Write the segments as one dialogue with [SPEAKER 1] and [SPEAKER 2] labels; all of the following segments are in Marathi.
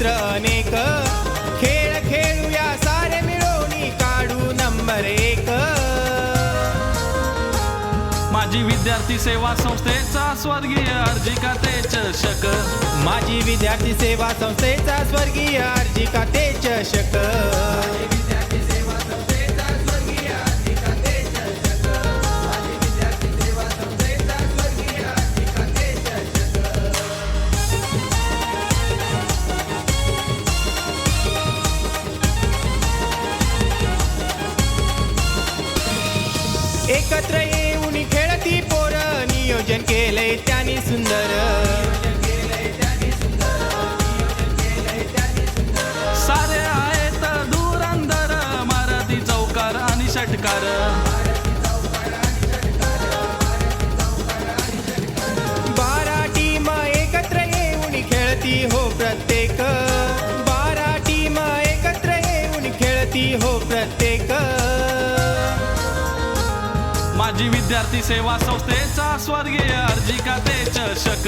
[SPEAKER 1] मित्र अनेक. खेळ खेळूया सारे मिळवणी काढू नंबर एक.
[SPEAKER 2] माझी विद्यार्थी सेवा संस्थेचा स्वर्गीय अर्जिका ते चषक.
[SPEAKER 1] माझी विद्यार्थी सेवा संस्थेचा स्वर्गीय अर्जिका ते चषक. एकत्र येऊन खेळती पोर नियोजन केलंय त्यांनी सुंदर.
[SPEAKER 2] सारे आहेत मारती चौकार आणि षटकार.
[SPEAKER 1] बारा टीम एकत्र येऊन खेळती हो प्रत्येक. बारा टीम एकत्र येऊन खेळती हो प्रत्येक.
[SPEAKER 2] माझी विद्यार्थी सेवा संस्थेचा स्वर्गीय अर्जिका ते चषक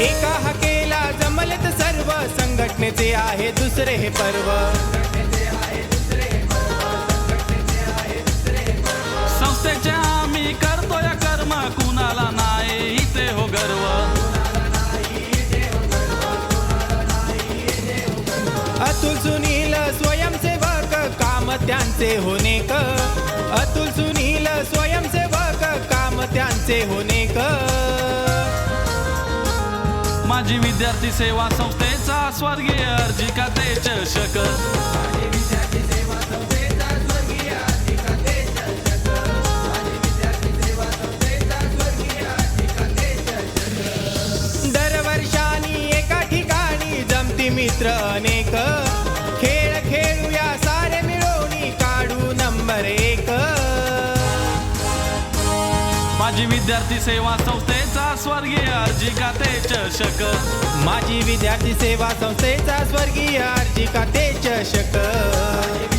[SPEAKER 1] एका हकेला जमलेत सर्व संघटनेचे आहे दुसरे हे पर्व. त्यांचे होणे क अतुल सुनील स्वयंसेवक काम त्यांचे होणे क
[SPEAKER 2] माझी विद्यार्थी सेवा संस्थेचा स्वर्गीय अर्जिका ते चषक
[SPEAKER 1] दरवर्षानी एका ठिकाणी जमती मित्र अनेक.
[SPEAKER 2] माझी विद्यार्थी सेवा संस्थेचा स्वर्गीय अर्जी काते चषक
[SPEAKER 1] माझी विद्यार्थी सेवा संस्थेचा स्वर्गीय अर्जी काते चषक